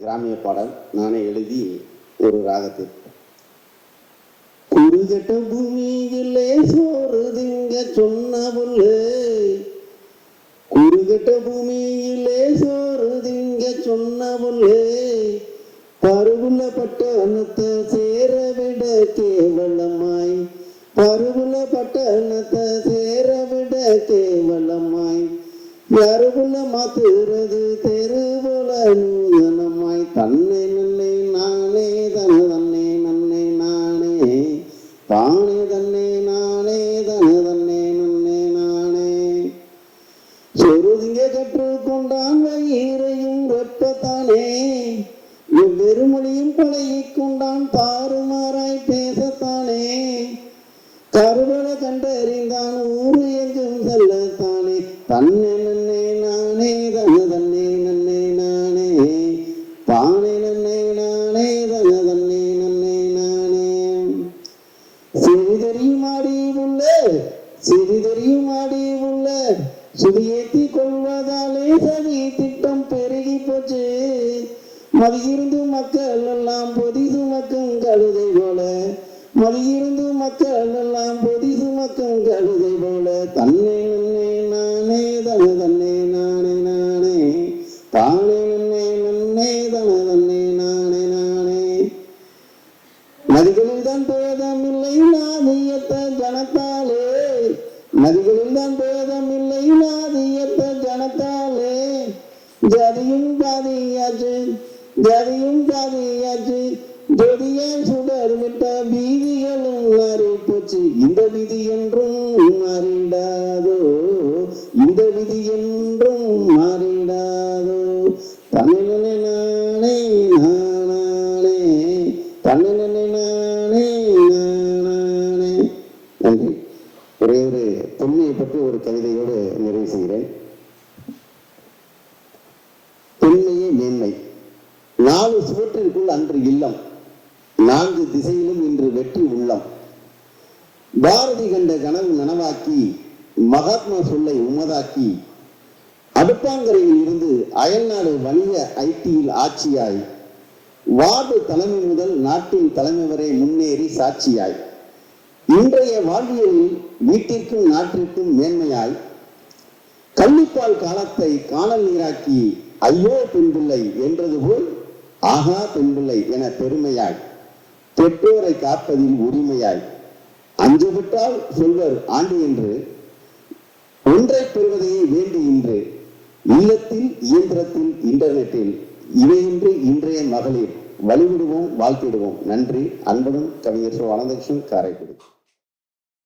கிராமிய பாடல் நானே எழுதி ஒரு ராகத்தில் குறுகட்ட பூமியிலே சோறு திங்க சொன்ன புல்லு. குறுகட்ட பூமியிலே சோறு திங்க சொன்ன புல்லு. பருவுல பட்டணத்தை சேர விட கேவலமாய். பருவுல பட்டணத்தை சேர விட கேவலமாய். யாருக்குள்ள மாத்துறது தெருவுல நூதனமாய் தன்னை நன்னை நானே தன தன்னை நன்னை நானே. தானே தன்னை நானே தன தன்னை நன்னை நானே. சொருதிங்க கற்றுக்கொண்டான் வயிறையும் வெப்பத்தானே. வெறுமொழியும் பழகிக் கொண்டான் தாறுமாறாய் பேசத்தானே. கருவள கண்டறிந்தான் ஊரு எங்கும் செல்லத்தானே. தன்னை நன்னை நானே தன தன்னை நன்னை நானே. சிறிதறியும் அடி உள்ள சுதியேத்தி கொள்வதாலே சதி திட்டம் பெருகி போச்சு. மதியிருந்து மக்கள் எல்லாம் பொதி சுமக்கும் கழுதை போல மதியிருந்து மக்கள் எல்லாம் பொதி சுமக்கும் கழுதை போல தன்னை நன்னே நானே தன தன்னை நானே நானே தானே நன்னே நன்னே தன தன்னை நானே நானே. நதிகளில் தான் பேதம் இல்லை நாதியத்த ஜனத்தாலே நதிகளில் தான் பேதம் இல்லை நாதியத்த ஜனத்தாலே. ஜதியும் பாதியாச்சு ஜதியும் பாதியாச்சு ஜொதியால் சுடர் விட்ட பீதிகளும் மாறி போச்சு இந்த விதி என்றும் மாறிடாதோ தொன்மையை பற்றி ஒரு கவிதையோடு நிறைவு செய்கிறேன். தொன்மையே மேன்மை. நாலு சுவற்றிற்குள் அன்று இல்லம். நான்கு திசையிலும் இன்று வெற்றி உள்ளம். பாரதி கண்ட கனவு நனவாக்கி மகாத்மா சொல்லை உமதாக்கி அடுப்பாங்கரையில் இருந்து அயல்நாடு வணிக ஐடியில் ஆட்சியாய் வார்டு தலைமை முதல் நாட்டின் தலைமை வரை முன்னேறி சாட்சியாய். இன்றைய வாழ்வியலில் வீட்டிற்கும் நாட்டிற்கும் மேன்மையாய் கள்ளிப்பால் காலத்தை காணல் நீராக்கி ஐயோ பெண்பிள்ளை என்றது போல் ஆகா பெண்பிள்ளை என பெருமையாய் பெற்றோரை காப்பதில் உரிமையாய். அஞ்சு விட்டால் சொல்வர் ஆண்டு என்று ஒன்றை பெறுவதையே வேண்டி இன்று இல்லத்தில் இயந்திரத்தில் இன்டர்நெட்டில் இவையின்றி இன்றைய மகளிர் வழிவிடுவோம் வாழ்த்திடுவோம். நன்றி. அன்புடன் கவிஞர் சு. காரைக்குடி.